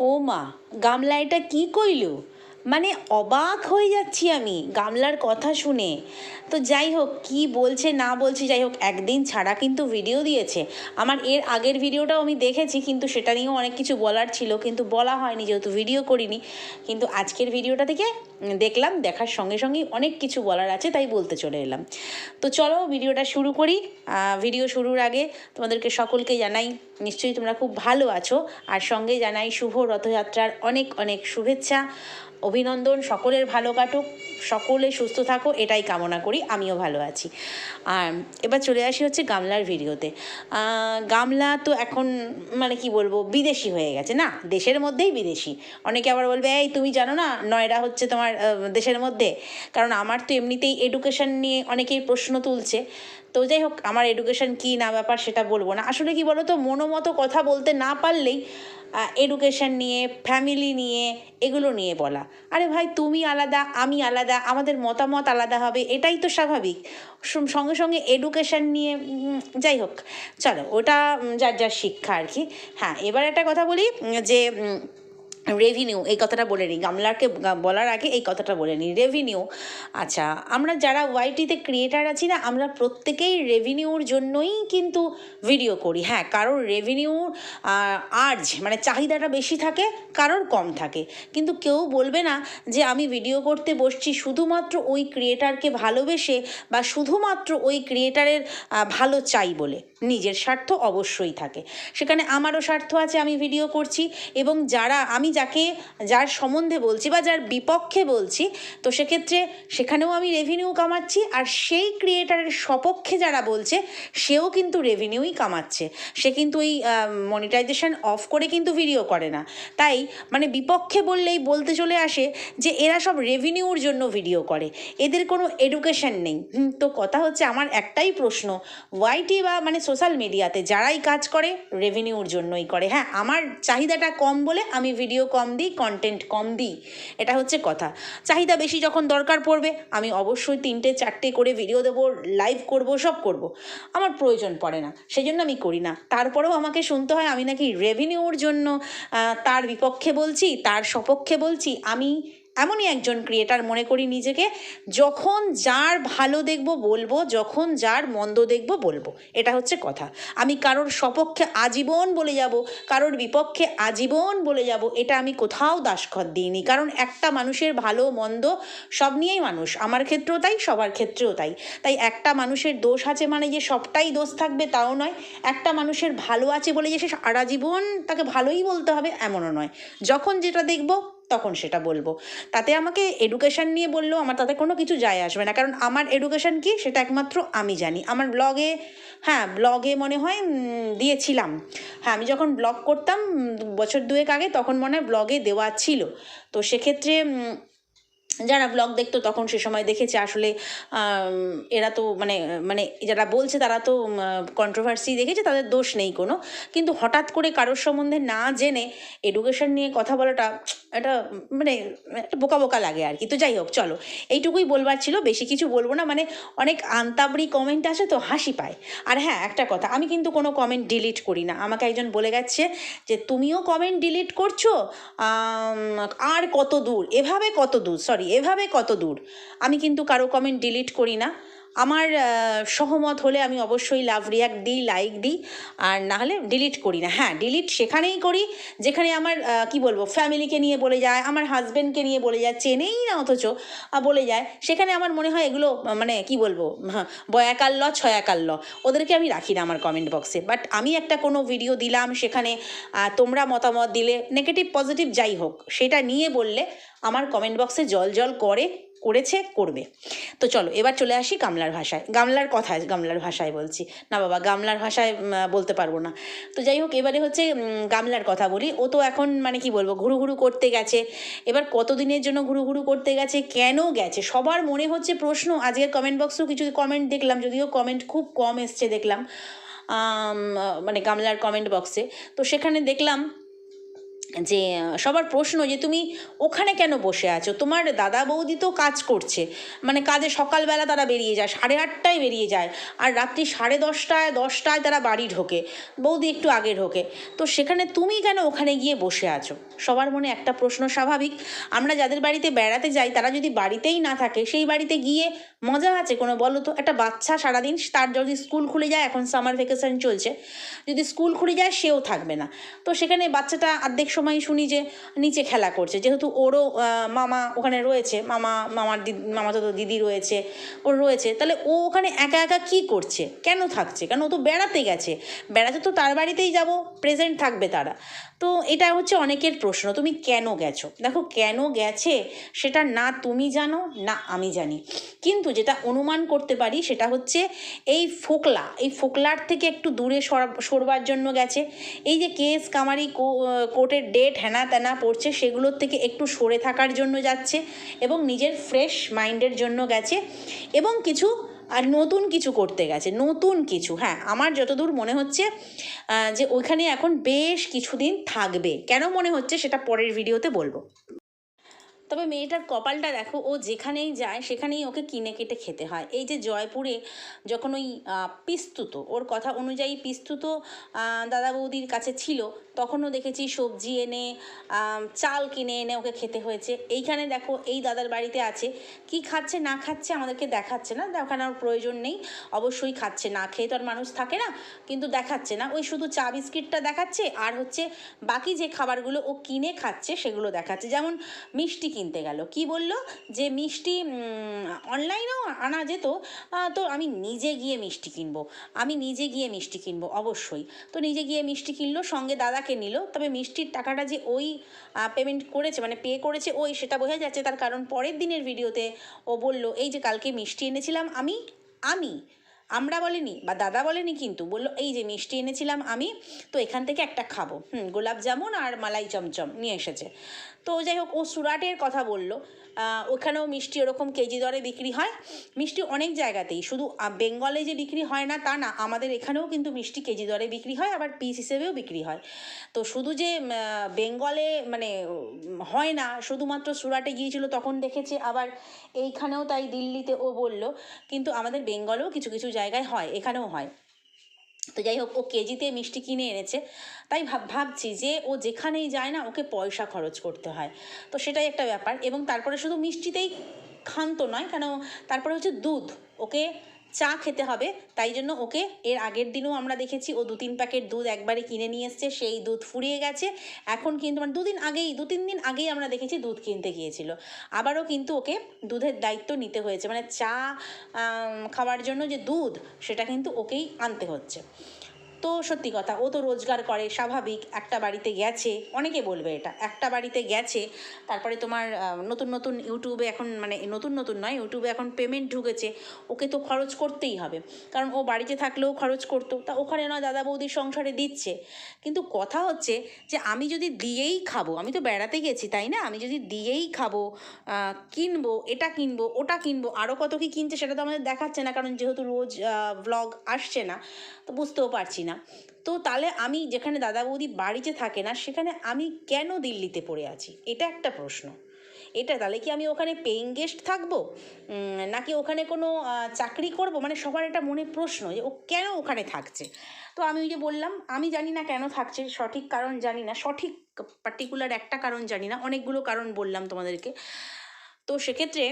ও মা গামলা এটা কি কইল? মানে অবাক হয়ে যাচ্ছি আমি গামলার কথা শুনে। তো যাই হোক, কি বলছে না বলছে, যাই হোক, একদিন ছাড়া কিন্তু ভিডিও দিয়েছে। আমার এর আগের ভিডিওটাও আমি দেখেছি, কিন্তু সেটা নিয়েও অনেক কিছু বলার ছিল, কিন্তু বলা হয়নি, যেহেতু ভিডিও করিনি। কিন্তু আজকের ভিডিওটা থেকে দেখলাম, দেখার সঙ্গে সঙ্গেই অনেক কিছু বলার আছে, তাই বলতে চলে এলাম। তো চলো ভিডিওটা শুরু করি। ভিডিও শুরুর আগে তোমাদেরকে সকলকে জানাই, নিশ্চয়ই তোমরা খুব ভালো আছো। আর সঙ্গে জানাই শুভ রথযাত্রার অনেক অনেক শুভেচ্ছা, অভিনন্দন, সকলের ভালো কাটুক, সকলে সুস্থ থাকো, এটাই কামনা করি, আমিও ভালো আছি। আর এবার চলে আসি হচ্ছে গামলার ভিডিওতে। গামলা তো এখন মানে কি বলব, বিদেশি হয়ে গেছে, না? দেশের মধ্যেই বিদেশি। অনেকে আবার বলবে, এই তুমি জানো না, নয়ডা হচ্ছে তোমার আহ, দেশের মধ্যে। কারণ আমার তো এমনিতেই এডুকেশন নিয়ে অনেকেই প্রশ্ন তুলছে। তো যাই হোক আমার এডুকেশন কী না ব্যাপার সেটা বলব না। আসলে কি বলো তো মনোমতো কথা বলতে না পারলেই এডুকেশন নিয়ে ফ্যামিলি নিয়ে এগুলো নিয়ে বলা। আরে ভাই তুমি আলাদা আমি আলাদা আমাদের মতামত আলাদা হবে এটাই তো স্বাভাবিক। সঙ্গে সঙ্গে এডুকেশন নিয়ে যাই হোক চলো ওটা যার যার শিক্ষা আর কি। হ্যাঁ এবার একটা কথা বলি যে রেভিনিউ এই কথাটা বলে নিই। গামলাকে গা- বলার আগে এই কথাটা বলে নিই। রেভিনিউ আচ্ছা আমরা যারা ওয়াইটিতে ক্রিয়েটার আছি না, আমরা প্রত্যেকেই রেভিনিউর জন্যই কিন্তু ভিডিও করি। হ্যাঁ কারোর রেভিনিউ আর্জ মানে চাহিদাটা বেশি থাকে, কারোর কম থাকে। কিন্তু কেউ বলবে না যে আমি ভিডিও করতে বসছি শুধুমাত্র ওই ক্রিয়েটারকে ভালোবেসে বা শুধুমাত্র ওই ক্রিয়েটারের ভালো চাই বলে। নিজের স্বার্থ অবশ্যই থাকে। সেখানে আমারও স্বার্থ আছে, আমি ভিডিও করছি এবং যারা, আমি যাকে, যার সম্বন্ধে বলছি বা যার বিপক্ষে বলছি, তো সেক্ষেত্রে সেখানেও আমি রেভিনিউ কামাচ্ছি আর সেই ক্রিয়েটারের সপক্ষে যারা বলছে, সেও কিন্তু রেভিনিউই কামাচ্ছে। সে কিন্তু ওই মনিটাইজেশন অফ করে কিন্তু ভিডিও করে না। তাই মানে বিপক্ষে বললেই বলতে চলে আসে যে এরা সব রেভিনিউর জন্য ভিডিও করে। এদের কোনো এডুকেশন নেই। তো কথা হচ্ছে, আমার একটাই প্রশ্ন ওয়াইটি বা মানে সোশ্যাল মিডিয়াতে যারাই কাজ করে রেভিনিউর জন্যই করে। হ্যাঁ আমার চাহিদাটা কম বলে আমি ভিডিও কম দিই কন্টেন্ট কম দিই, এটা হচ্ছে কথা। চাহিদা বেশি যখন দরকার পড়বে, আমি অবশ্যই তিনটে, চারটে করে ভিডিও দেবো লাইভ করব, সব করব। আমার প্রয়োজন পড়ে না সেই জন্য আমি করি না। তারপরেও আমাকে শুনতে হয়, আমি নাকি রেভিনিউর জন্য তার বিপক্ষে বলছি, তার সপক্ষে বলছি, আমি এমনই একজন ক্রিয়েটার মনে করি নিজেকে, যখন যার ভালো দেখব বলব, যখন যার মন্দ দেখব বলব। এটা হচ্ছে কথা। আমি কারোর সপক্ষে আজীবন বলে যাব, কারোর বিপক্ষে আজীবন বলে যাব, এটা আমি কোথাও দাসখত দিইনি। কারণ একটা মানুষের ভালো, মন্দ সব নিয়েই মানুষ। আমার ক্ষেত্রেও তাই, সবার ক্ষেত্রেও তাই। তাই একটা মানুষের দোষ আছে মানে যে সবটাই দোষ থাকবে তাও নয়। একটা মানুষের ভালো আছে বলে যে সে সারা জীবন তাকে ভালোই বলতে হবে, এমনও নয়। যখন যেটা দেখব তখন সেটা বলব। তাতে আমাকে এডুকেশান নিয়ে বললেও আমার তাতে কোনো কিছু যায় আসবে না। কারণ আমার এডুকেশান কি, সেটা একমাত্র আমি জানি। আমার ব্লগে হ্যাঁ ব্লগে মনে হয় দিয়েছিলাম। হ্যাঁ আমি যখন ব্লগ করতাম বছর দুয়েক আগে, তখন মনে হয় ব্লগে দেওয়া ছিল। তো সেক্ষেত্রে যারা ব্লগ দেখতো তখন সে সময় দেখেছে আসলে এরা তো মানে মানে যারা বলছে তারা তো কন্ট্রোভার্সি দেখেছে, তাদের দোষ নেই কোনো। কিন্তু হঠাৎ করে কারোর সম্বন্ধে না জেনে এডুকেশন নিয়ে কথা বলাটা এটা মানে একটা বোকা বোকা লাগে আর কি। তো যাই হোক, চলো। এইটুকুই বলবার ছিল, বেশি কিছু বলব না। মানে অনেক আন্তাবড়ি কমেন্ট আসে তো হাসি পায়। আর হ্যাঁ একটা কথা, আমি কিন্তু কোনো কমেন্ট ডিলিট করি না। আমাকে একজন বলে গেছে যে, তুমিও কমেন্ট ডিলিট করছ? আর কত দূর? এভাবে কত দূর? সরি এভাবে কত দূর? আমি কিন্তু কারও কমেন্ট ডিলিট করি না। আমার সহমত হলে আমি অবশ্যই লাভ রিয়াক্ট দিই লাইক দিই, আর না হলে ডিলিট করি না। হ্যাঁ ডিলিট সেখানেই করি, যেখানে আমার কি বলব ফ্যামিলিকে নিয়ে বলে যায়, আমার হাজব্যান্ডকে নিয়ে বলে যায়, চেনেই না অথচ বলে যায়। সেখানে আমার মনে হয় এগুলো মানে কি বলব হ্যাঁ বয়াকাল ল ছয়াকাল ল ওদেরকে আমি রাখি না আমার কমেন্ট বক্সে বাট আমি একটা কোনো ভিডিও দিলাম সেখানে তোমরা মতামত দিলে নেগেটিভ পজিটিভ যাই হোক, সেটা নিয়ে বললে, আমার কমেন্ট বক্সে জল জল করে করেছে, করবে। তো চলো, এবার চলে আসি গামলার ভাষায়। গামলার কথায়, গামলার ভাষায় বলছি। না বাবা, গামলার ভাষায় বলতে পারব না। তো যাই হোক, এবারে হচ্ছে গামলার কথা বলি। ও তো এখন মানে কি বলব ঘুরু ঘুরু করতে গেছে। এবার কতদিনের জন্য ঘুরু ঘুরু করতে গেছে, কেন গেছে? সবার মনে হচ্ছে প্রশ্ন। আজকের কমেন্ট বক্সেও কিছু কমেন্ট দেখলাম, যদিও কমেন্ট খুব কম এসছে দেখলাম মানে গামলার কমেন্ট বক্সে তো সেখানে দেখলাম যে, সবার প্রশ্ন যে, তুমি ওখানে কেন বসে আছো? তোমার দাদা বৌদি তো কাজ করছে। মানে কাজে সকালবেলা তারা বেরিয়ে যায়, সাড়ে আটটায় বেরিয়ে যায়, আর রাত্রি সাড়ে দশটায় দশটায় তারা বাড়ি ঢোকে, বৌদি একটু আগে ঢোকে। তো সেখানে তুমি কেন ওখানে গিয়ে বসে আছো? সবার মনে একটা প্রশ্ন স্বাভাবিক। আমরা যাদের বাড়িতে বেড়াতে যাই, তারা যদি বাড়িতেই না থাকে, সেই বাড়িতে গিয়ে মজা আছে কোনো বলো তো? একটা বাচ্চা সারাদিন তার যদি স্কুল খুলে যায়, এখন সামার ভ্যাকেশন চলছে, যদি স্কুল খুলে যায় সেও থাকবে না। তো সেখানে বাচ্চাটা অর্ধেক সময় শুনি যে নিচে খেলা করছে। যেহেতু ওরও মামা ওখানে রয়েছে, মামা, মামার দিদি মামা তো দিদি রয়েছে, ওর রয়েছে, তাহলে ও ওখানে একা একা কি করছে? কেন থাকছে? কেন ও তো বেড়াতে গেছে। বেড়াতে তো তার বাড়িতেই যাব প্রেজেন্ট থাকবে তারা। তো এটা হচ্ছে অনেকের প্রশ্ন, তুমি কেন গেছো? দেখো, কেন গেছে সেটা না তুমি জানো, না আমি জানি। কিন্তু যেটা অনুমান করতে পারি সেটা হচ্ছে এই ফোকলা, এই ফোকলার থেকে একটু দূরে সরা- সরবার জন্য গেছে। এই যে কেস কামারি কোর্টের ডেট হ্যানা ত্যানা পড়ছে, সেগুলোর থেকে একটু সরে থাকার জন্য যাচ্ছে এবং নিজের ফ্রেশ মাইন্ডের জন্য গেছে। এবং কিছু আর নতুন কিছু করতে গেছে, নতুন কিছু হ্যাঁ আমার যতদূর মনে হচ্ছে যে ওইখানে এখন বেশ কিছুদিন থাকবে। কেন মনে হচ্ছে সেটা পরের ভিডিওতে বলব। তবে মেয়েটার কপালটা দেখো, ও যেখানেই যায় সেখানেই ওকে কিনে কেটে খেতে হয়। এই যে জয়পুরে যখন ওই পিস্তুত, ওর কথা অনুযায়ী পিস্তুত দাদা বৌদির কাছে ছিল, তখনও দেখেছি সবজি এনে চাল কিনে এনে ওকে খেতে হয়েছে। এইখানে দেখো, এই দাদার বাড়িতে আছে। কি খাচ্ছে, না খাচ্ছে আমাদেরকে দেখাচ্ছে না। দেখানোর প্রয়োজন নেই। অবশ্যই খাচ্ছে। না খেয়ে তো আর মানুষ থাকে না, কিন্তু দেখাচ্ছে না। ওই শুধু চা বিস্কিটটা দেখাচ্ছে, আর হচ্ছে বাকি যে খাবারগুলো ও কিনে খাচ্ছে সেগুলো দেখাচ্ছে। যেমন মিষ্টি কিনতে গেল। কি বলল? যে মিষ্টি অনলাইনেও আনা যেত তো আমি নিজে গিয়ে মিষ্টি কিনবো। আমি নিজে গিয়ে মিষ্টি কিনবো, অবশ্যই। তো নিজে গিয়ে মিষ্টি কিনলো, সঙ্গে দাদাকে নিল। তবে মিষ্টির টাকাটা যে ওই পেমেন্ট করেছে মানে পে করেছে ওই, সেটা বোঝা যাচ্ছে। তার কারণ পরের দিনের ভিডিওতে ও বলল, এই যে কালকে মিষ্টি এনেছিলাম, আমি আমি আমরা বলিনি বা দাদা বলেনি কিন্তু বলল, এই যে মিষ্টি এনেছিলাম আমি, তো এখান থেকে একটা খাব। হুম, গোলাপ জামুন আর মালাই চমচম নিয়ে এসেছে। তো যাই হোক, ও সুরাটের কথা বলল। ওখানেও মিষ্টি ওরকম কেজি দরে বিক্রি হয়। মিষ্টি অনেক জায়গাতেই। শুধু বেঙ্গলে যে বিক্রি হয় না তা না, আমাদের এখানেও কিন্তু মিষ্টি কেজি দরে বিক্রি হয়, আবার পিস হিসেবেও বিক্রি হয়। তো শুধু যে বেঙ্গলে মানে হয় না, শুধুমাত্র সুরাটে গিয়েছিল তখন দেখেছে, আবার এইখানেও তাই দিল্লিতে ও বলল, কিন্তু আমাদের বেঙ্গলেও কিছু কিছু জায়গায় হয়, এখানেও হয়। তো যাই হোক, ও কেজিতে মিষ্টি কিনে এনেছে। তাই ভাব, ভাবছি যে ও যেখানেই যায় না, ওকে পয়সা খরচ করতে হয়। তো সেটাই একটা ব্যাপার। এবং তারপরে শুধু মিষ্টিতেই খান্ত নয়, কেন? তারপরে হচ্ছে দুধ। ওকে চা খেতে হবে। তাই জন্য ওকে এর আগের দিনও আমরা দেখেছি, ও দু তিন প্যাকেট দুধ একবারে কিনে নিয়ে এসছে, সেই দুধ ফুরিয়ে গেছে। এখন কিন্তু মানে দুদিন আগেই দু তিন দিন আগেই আমরা দেখেছি দুধ কিনতে গিয়েছিল। আবারও কিন্তু ওকে দুধের দায়িত্ব নিতে হয়েছে। মানে চা খাওয়ার জন্য যে দুধ, সেটা কিন্তু ওকেই আনতে হচ্ছে। তো সত্যি কথা। ও তো রোজগার করে, স্বাভাবিক। একটা বাড়িতে গেছে, অনেকে বলবে এটা। একটা বাড়িতে গেছে, তারপরে তোমার নতুন নতুন ইউটিউবে এখন মানে নতুন নতুন নয়, ইউটিউবে এখন পেমেন্ট ঢুকেছে, ওকে তো খরচ করতেই হবে। কারণ ও বাড়িতে থাকলেও খরচ করতো। তা ওখানে নয়, দাদা বৌদির সংসারে দিচ্ছে। কিন্তু কথা হচ্ছে যে, আমি যদি দিয়েই খাব, আমি তো বেড়াতে গেছি, তাই না? আমি যদি দিয়েই খাব কিনবো, এটা কিনবো, ওটা কিনবো আরও কত কি কিনছে সেটা তো আমাদের দেখাচ্ছে না, কারণ যেহেতু রোজ ব্লগ আসছে না, তো বুঝতেও পারছি না। তো তাহলে আমি যেখানে দাদা বৌদি বাড়িতে থাকে না, সেখানে আমি কেন দিল্লিতে পড়ে আছি? এটা একটা প্রশ্ন। এটা তাহলে কি আমি ওখানে পেইং গেস্ট থাকব? নাকি ওখানে কোনো চাকরি করব? মানে সবার এটা মনে প্রশ্ন যে ও কেন ওখানে থাকছে? তো আমি ওই যে বললাম, আমি জানি না কেন থাকছে, সঠিক কারণ জানি না, সঠিক পার্টিকুলার একটা কারণ জানি না, অনেকগুলো কারণ বললাম তোমাদেরকে। তো সেক্ষেত্রে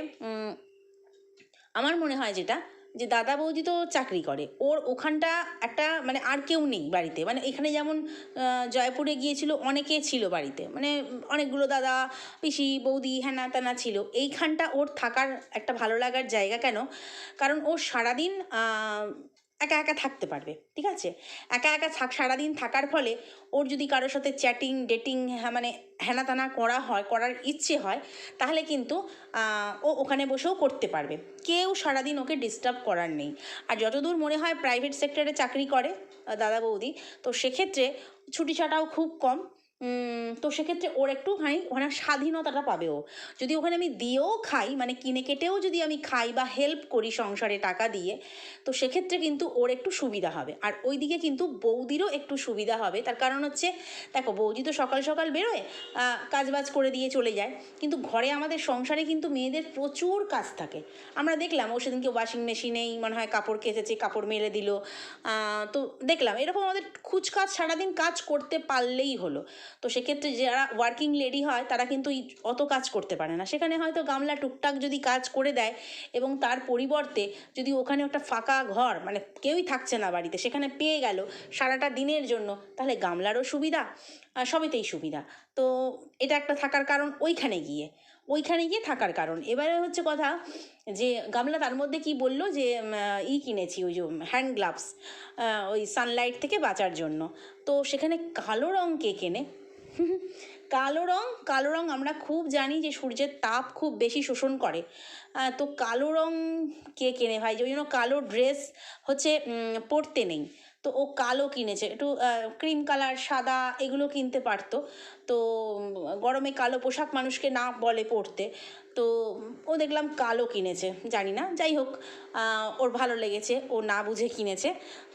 আমার মনে হয় যেটা যে দাদা বৌদি তো চাকরি করে, ওর ওখানটা একটা মানে আর কেউ নেই বাড়িতে। মানে এখানে যেমন জয়পুরে গিয়েছিল, অনেকে ছিল বাড়িতে। মানে অনেকগুলো দাদা, পিসি, বৌদি, হ্যানা ত্যানা ছিল। এইখানটা ওর থাকার একটা ভালো লাগার জায়গা কেন? কারণ ও সারাদিন একা একা থাকতে পারবে, ঠিক আছে? একা একা থাক, সারাদিন থাকার ফলে ওর যদি কারোর সাথে চ্যাটিং ডেটিং মানে হেনাতানা করা হয়, করার ইচ্ছে হয়, তাহলে কিন্তু ও ওখানে বসেও করতে পারবে। কেউ সারাদিন ওকে ডিস্টার্ব করার নেই। আর যতদূর মনে হয় প্রাইভেট সেক্টরে চাকরি করে দাদা বৌদি, তো সেক্ষেত্রে ছুটি ছাটাও খুব কম। তো সেক্ষেত্রে ওর একটুখানি ওখানে স্বাধীনতাটা পাবে ও। যদি ওখানে আমি দিয়েও খাই মানে কিনে কেটেও যদি আমি খাই বা হেল্প করি সংসারে টাকা দিয়ে, তো সেক্ষেত্রে কিন্তু ওর একটু সুবিধা হবে। আর ওইদিকে কিন্তু বৌদিরও একটু সুবিধা হবে। তার কারণ হচ্ছে, দেখো বৌদি তো সকাল সকাল বেরোয় কাজবাজ করে দিয়ে চলে যায়। কিন্তু ঘরে আমাদের সংসারে কিন্তু মেয়েদের প্রচুর কাজ থাকে। আমরা দেখলাম ও সেদিনকে ওয়াশিং মেশিনেই মনে হয় কাপড় কেচেছে, কাপড় মেলে দিল তো দেখলাম। এরকম আমাদের খুচকাজ সারাদিন কাজ করতে পারলেই হলো। তো সেক্ষেত্রে যারা ওয়ার্কিং লেডি হয়, তারা কিন্তু অত কাজ করতে পারে না। সেখানে হয়তো গামলা টুকটাক যদি কাজ করে দেয় এবং তার পরিবর্তে যদি ওখানে একটা ফাঁকা ঘর মানে কেউই থাকছে না বাড়িতে, সেখানে পেয়ে গেল সারাটা দিনের জন্য, তাহলে গামলারও সুবিধা সবেতেই সুবিধা। তো এটা একটা থাকার কারণ ওইখানে গিয়ে ওইখানে গিয়ে থাকার কারণ। এবারে হচ্ছে কথা যে গামলা তার মধ্যে কি বলল যে ই কিনেছি, ওই যে হ্যান্ড গ্লাভস ওই সানলাইট থেকে বাঁচার জন্য। তো সেখানে কালো রং কে কেনে? কালো রং কালো রং আমরা খুব জানি যে সূর্যের তাপ খুব বেশি শোষণ করে। তো কালো রং কে কেনে ভাই? ওই জন্য কালো ড্রেস হচ্ছে পরতে নেই। তো ও কালো কিনেছে, একটু ক্রিম কালার সাদা, এগুলো কিনতে পারতো। তো গরমে কালো পোশাক মানুষকে না বলে পরতে। তো, ও দেখলাম কালো কিনেছে, জানি না, যাই হোক ওর ভালো লেগেছে, ও না বুঝে কিনেছে,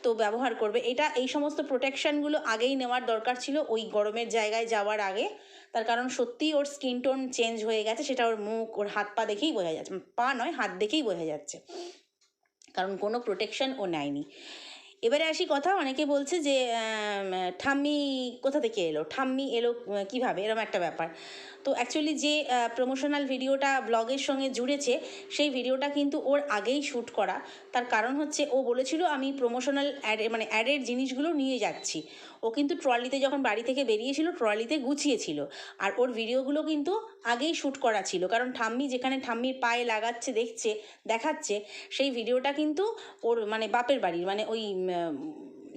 তো ব্যবহার করবে। এটা, এই সমস্ত প্রোটেকশানগুলো আগেই নেওয়ার দরকার ছিল, ওই গরমের জায়গায় যাওয়ার আগে। তার কারণ সত্যিই ওর স্কিন টোন চেঞ্জ হয়ে গেছে, সেটা ওর মুখ, ওর হাত পা দেখেই বোঝা যাচ্ছে পা নয়, হাত দেখেই বোঝা যাচ্ছে। কারণ কোনো প্রোটেকশন ও নেয়নি। এবারে আসি কথা, অনেকে বলছে যে ঠাম্মি কোথা থেকে এলো? ঠাম্মি এলো কীভাবে? এরকম একটা ব্যাপার। তো অ্যাকচুয়ালি যে প্রমোশনাল ভিডিওটা ব্লগের সঙ্গে জুড়েছে, সেই ভিডিওটা কিন্তু ওর আগেই শ্যুট করা। তার কারণ হচ্ছে, ও বলেছিল, আমি প্রমোশনাল অ্যাড মানে অ্যাডের জিনিসগুলো নিয়ে যাচ্ছি। ও কিন্তু ট্রলিতে যখন বাড়ি থেকে বেরিয়েছিল, ট্রলিতে গুছিয়েছিল। আর ওর ভিডিওগুলো কিন্তু আগেই শ্যুট করা ছিল। কারণ ঠাম্মি যেখানে ঠাম্মির পায়ে লাগাচ্ছে, দেখছে, দেখাচ্ছে, সেই ভিডিওটা কিন্তু ওর মানে বাপের বাড়ির মানে ওই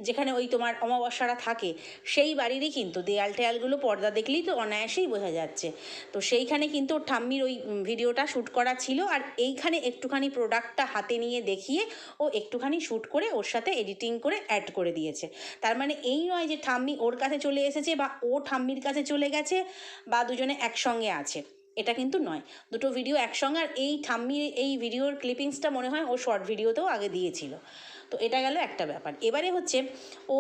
যেখানে ওই তোমার অমাবস্যারা থাকে, সেই বাড়িরই কিন্তু দেয়াল টেয়ালগুলো পর্দা দেখলেই তো অনায়াসেই বোঝা যাচ্ছে। তো সেইখানে কিন্তু ওর ঠাম্মির ওই ভিডিওটা শ্যুট করা ছিল আর এইখানে একটুখানি প্রোডাক্টটা হাতে নিয়ে দেখিয়ে ও একটুখানি শ্যুট করে ওর সাথে এডিটিং করে অ্যাড করে দিয়েছে। তার মানে এই নয় যে ঠাম্মি ওর কাছে চলে এসেছে বা ও ঠাম্মির কাছে চলে গেছে বা দুজনে একসঙ্গে আছে, এটা কিন্তু নয়। দুটো ভিডিও একসঙ্গে আর এই ঠাম্মির এই ভিডিওর ক্লিপিংসটা মনে হয় ও শর্ট ভিডিওতেও আগে দিয়েছিল। তো এটা গেল একটা ব্যাপার। এবারে হচ্ছে ও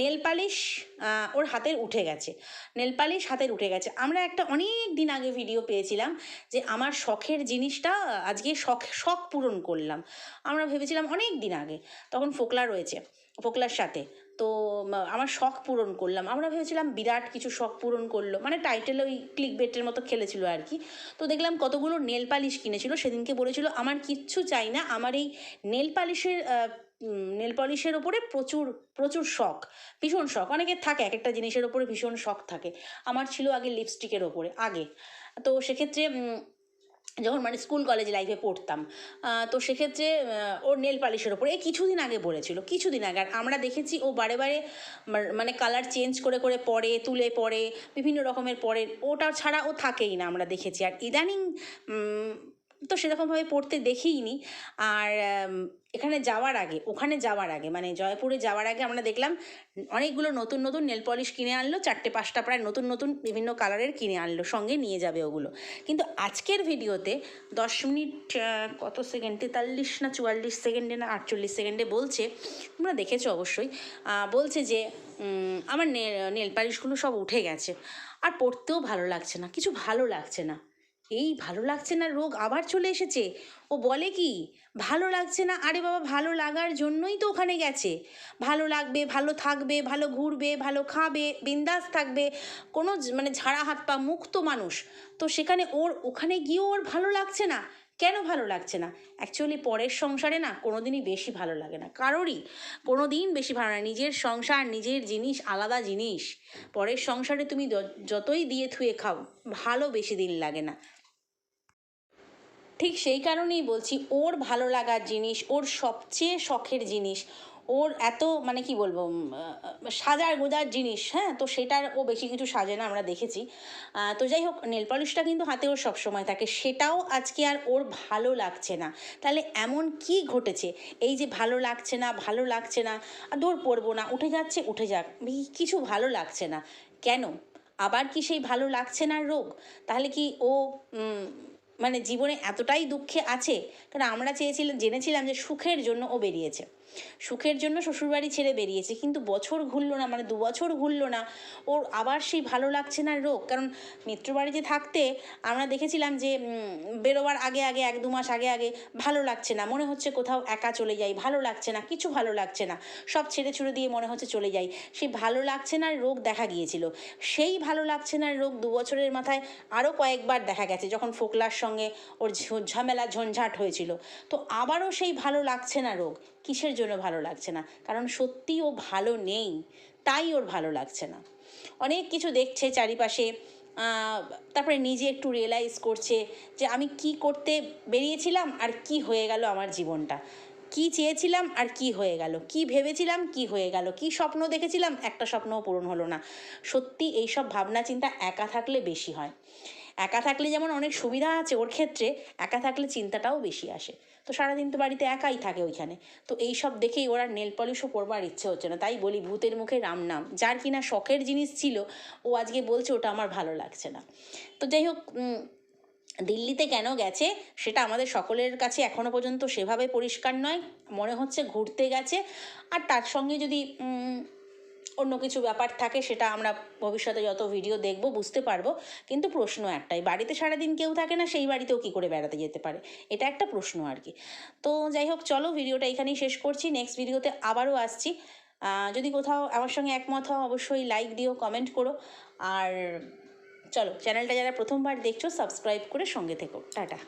নেল পালিশ ওর হাতের উঠে গেছে। নেল পালিশ হাতের উঠে গেছে। আমরা একটা অনেক দিন আগে ভিডিও পেয়েছিলাম যে আমার শখের জিনিসটা আজকে শখ শখ পূরণ করলাম। আমরা ভেবেছিলাম অনেক দিন আগে। তখন ফোকলা রয়েছে, ফোকলার সাথে। তো আমার শখ পূরণ করলাম। আমরা ভেবেছিলাম বিরাট কিছু শখ পূরণ করল। মানে টাইটেল ওই ক্লিক বেটের মতো খেলেছিল আর কি। তো দেখলাম কতগুলো নেল পালিশ কিনেছিল। সেদিনকে বলেছিল, আমার কিচ্ছু চাই না। আমার এই নেল পালিশের নেল পলিশের ওপরে প্রচুর প্রচুর শখ। ভীষণ শখ। অনেকের থাকে, এক একটা জিনিসের ওপরে ভীষণ শখ থাকে। আমার ছিল আগে লিপস্টিকের ওপরে আগে। তো সেক্ষেত্রে যখন মানে স্কুল কলেজ লাইফে পড়তাম তো সেক্ষেত্রে ওর নেল পালিশের ওপরে এই কিছুদিন আগে বলেছিল, কিছুদিন আগে, আর আমরা দেখেছি ও বারে বারে মানে কালার চেঞ্জ করে করে পরে, তুলে পরে, বিভিন্ন রকমের পরে, ওটা ছাড়া ও থাকেই না আমরা দেখেছি। আর ইদানিং তো সেরকমভাবে পড়তে দেখিইনি আর এখানে যাওয়ার আগে, ওখানে যাওয়ার আগে মানে জয়পুরে যাওয়ার আগে আমরা দেখলাম, অনেকগুলো নতুন নতুন নেল পলিশ কিনে আনলো, চারটে, পাঁচটা প্রায় নতুন নতুন বিভিন্ন কালারের কিনে আনলো, সঙ্গে নিয়ে যাবে ওগুলো। কিন্তু আজকের ভিডিওতে দশ মিনিট কত সেকেন্ড তেতাল্লিশ না চুয়াল্লিশ সেকেন্ডে না আটচল্লিশ সেকেন্ডে বলছে, তোমরা দেখেছ অবশ্যই বলছে যে আমার নেল পালিশগুলো সব উঠে গেছে, আর পড়তেও ভালো লাগছে না, কিছু ভালো লাগছে না। এই ভালো লাগছে না রোগ আবার চলে এসেছে? ও বলে কি, ভালো লাগছে না? আরে বাবা, ভালো লাগার জন্যই তো ওখানে গেছে। ভালো লাগবে, ভালো থাকবে, ভালো ঘুরবে, ভালো খাবে, বিন্দাস থাকবে, কোনো মানে ঝাড়া হাত পা মুক্ত মানুষ। তো সেখানে ওর, ওখানে গিয়েও ওর ভালো লাগছে না? কেন ভালো লাগছে না? অ্যাকচুয়ালি পরের সংসারে না কোনো দিনই বেশি ভালো লাগে না। কারোরই কোনো দিন বেশি ভালো না। নিজের সংসার, নিজের জিনিস আলাদা জিনিস। পরের সংসারে তুমি যতই দিয়ে থুয়ে খাও, ভালো বেশি দিন লাগে না। ঠিক সেই কারণেই বলছি, ওর ভালো লাগার জিনিস, ওর সবচেয়ে শখের জিনিস, ওর এত মানে কি বলব সাজার গোজার জিনিস হ্যাঁ? তো সেটার ও বেশি কিছু সাজে না, আমরা দেখেছি। তো যাই হোক, নেল পলিশটা কিন্তু হাতে ওর সবসময় থাকে, সেটাও আজকে আর ওর ভালো লাগছে না। তাহলে এমন কি ঘটেছে? এই যে ভালো লাগছে না, ভালো লাগছে না দৌড় পড়ব না, উঠে যাচ্ছে, উঠে যাক কিছু ভালো লাগছে না। কেন? আবার কি সেই ভালো লাগছে না রোগ? তাহলে কি ও মানে জীবনে এতটাই দুঃখে আছে কারণ আমরা চেয়েছিলাম জেনেছিলাম যে সুখের জন্য ও বেরিয়েছে। সুখের জন্য শ্বশুরবাড়ি ছেড়ে বেরিয়েছে। কিন্তু বছর ঘুরলো না মানে দু বছর ঘুরলো না। ওর আবার সেই ভালো লাগছে না রোগ। কারণ মিত্রবাড়িতে থাকতে আমরা দেখেছিলাম যে বেরোবার আগে আগে, এক দু মাস আগে আগে ভালো লাগছে না। মনে হচ্ছে কোথাও একা চলে যাই, ভালো লাগছে না, কিছু ভালো লাগছে না। সব ছেড়ে ছুড়ে দিয়ে মনে হচ্ছে চলে যাই। সেই ভালো লাগছে না রোগ দেখা গিয়েছিল। সেই ভালো লাগছে না রোগ দু বছরের মাথায় আরও কয়েকবার দেখা গেছে, যখন ফোকলার সঙ্গে ওর ঝামেলা ঝঞ্ঝাট হয়েছিল। তো আবারও সেই ভালো লাগছে না রোগ। কিসের জন্য ভালো লাগছে না। কারণ সত্যি ও ভালো নেই, তাই ওর ভালো লাগছে না। অনেক কিছু দেখছে চারিপাশে তারপরে নিজে একটু রিয়েলাইজ করছে যে আমি কি করতে বেরিয়েছিলাম আর কি হয়ে গেল আমার জীবনটা। কি চেয়েছিলাম আর কি হয়ে গেল? কি ভেবেছিলাম, কি হয়ে গেল? কি স্বপ্ন দেখেছিলাম? একটা স্বপ্নও পূরণ হলো না। সত্যি এইসব ভাবনা চিন্তা একা থাকলে বেশি হয়। একা থাকলে যেমন অনেক সুবিধা আছে ওর ক্ষেত্রে, একা থাকলে চিন্তাটাও বেশি আসে। তো সারাদিন তো বাড়িতে একাই থাকে ওইখানে। তো এই সব দেখেই ওরা নেল পলিশও পরবার ইচ্ছে হচ্ছে না। তাই বলি ভূতের মুখে রাম নাম। যার কিনা শখের জিনিস ছিল, ও আজকে বলছে ওটা আমার ভালো লাগছে না। তো যাই হোক দিল্লিতে কেন গেছে সেটা আমাদের সকলের কাছে এখনও পর্যন্ত সেভাবে পরিষ্কার নয়। মনে হচ্ছে ঘুরতে গেছে। আর তার সঙ্গে যদি অন্য কিছু ব্যাপার থাকে সেটা আমরা ভবিষ্যতে যত ভিডিও দেখব বুঝতে পারব। কিন্তু প্রশ্ন একটাই, বাড়িতে সারাদিন কেউ থাকে না, সেই বাড়িতেও কী করে বেড়াতে যেতে পারে? এটা একটা প্রশ্ন আর কি। তো যাই হোক, চলো ভিডিওটা এখানেই শেষ করছি নেক্সট ভিডিওতে আবারও আসছি। যদি কোথাও আমার সঙ্গে একমত হও, অবশ্যই লাইক দিও কমেন্ট করো। আর চলো চ্যানেলটা যারা প্রথমবার দেখছ সাবস্ক্রাইব করে সঙ্গে থেকো। টাটা।